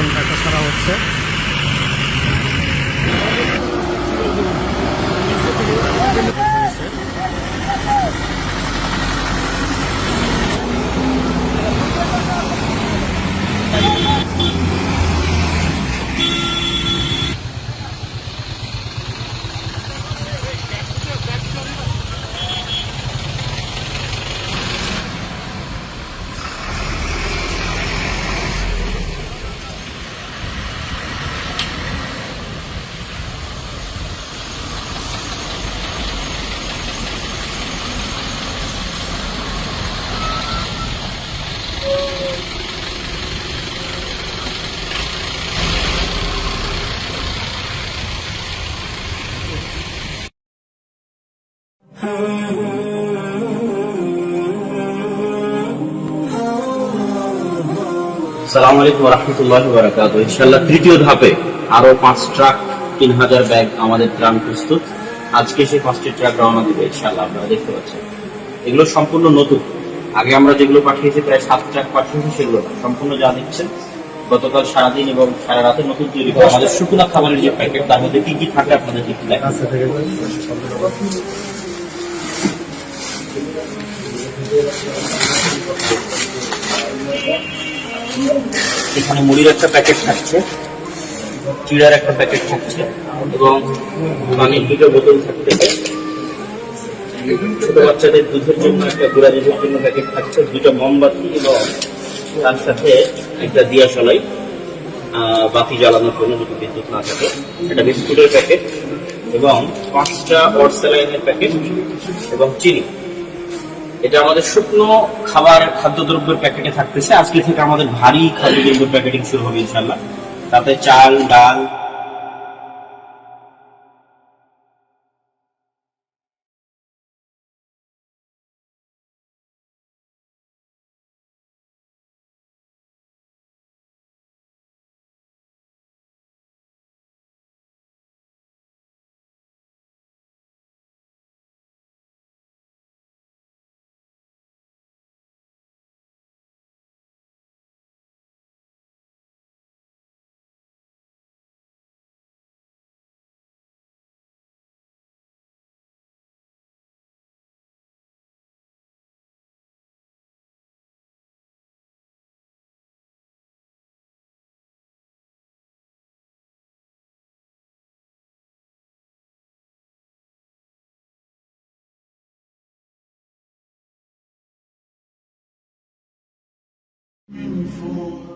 নতুন টাকা ছাড়া হচ্ছে। সালাম আলাইকুম রহমতুল্লাহ বারাকাত ইনশাল্লাহ তৃতীয় ধাপে আরও পাঁচ ট্রাক, তিন হাজার ব্যাগ আমাদের ত্রাণ প্রস্তুত। আজকে সেই পাঁচটি ট্রাক রওনা দিবে ইনশাল্লাহ আপনারা দেখতে পাচ্ছেন। এগুলো সম্পূর্ণ নতুন। আগে আমরা যেগুলো পাঠিয়েছি, প্রায় সাত ট্রাক পাঠিয়েছি, সেগুলো সম্পূর্ণ যা দিচ্ছেন গতকাল সারাদিন এবং সারা রাতে নতুন তৈরি করা। আমাদের শুকনা খাবারের যে প্যাকেট, তার মধ্যে কি কি থাকে আপনাদের থেকে এখানে মুড়ির একটা প্যাকেট থাকছে, চিড়ার একটা প্যাকেট থাকছে, এবং পানির দুটো বোতল থাকতে ছোট বাচ্চাদের দুধের জন্য একটা গুড়া দুধের জন্য প্যাকেট থাকছে, দুটো মোমবাতি এবং তার সাথে একটা দিয়া সলাই বাতি জ্বালানোর জন্য যদি বিদ্যুৎ না থাকে। একটা বিস্কুটের প্যাকেট এবং পাঁচটা অর্সেলাইনের প্যাকেট এবং চিনি। এটা আমাদের শুকনো খাবার খাদ্যদ্রব্যের প্যাকেটে থাকতেছে। আজকে থেকে আমাদের ভারী খাদ্যদ্রব্যের প্যাকেটিং শুরু হবে ইনশাল্লাহ তাতে চাল, ডাল Meaningful.